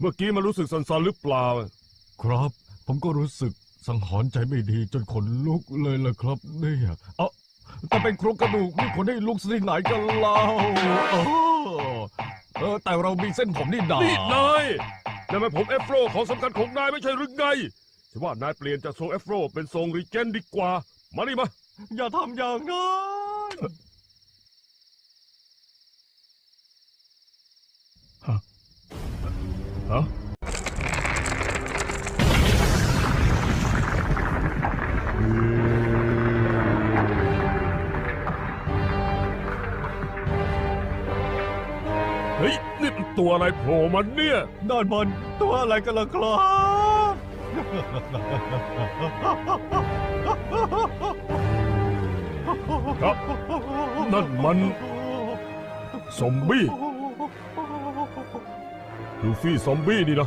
เมื่อกี้มันรู้สึกสันๆหรือเปล่า ครับ ผมก็รู้สึกสังหรณ์ใจไม่ดีจนขนลุกเลยล่ะครับเนี่ยเอ้าแต่เป็นโครงกระดูกมีขนให้ลุกสิไหนกันเล่าเออเออแต่เรามีเส้นผมนี่ดานี่นายแต่ไมผมเอฟโรของสำคัญของนายไม่ใช่หรือไงฉันว่านายเปลี่ยนจากทรงเอฟโรเป็นทรงรีเจนดีกว่า มานี่มา อย่าทำอย่างนั้น ฮะเฮ้ยนี่มันตัวอะไรโผล่มันเนี่ยนั่นมันตัวอะไรกันล่ะครับครับ นั่นมันซอมบี้ ลูฟี่ซอมบี้นี่นะ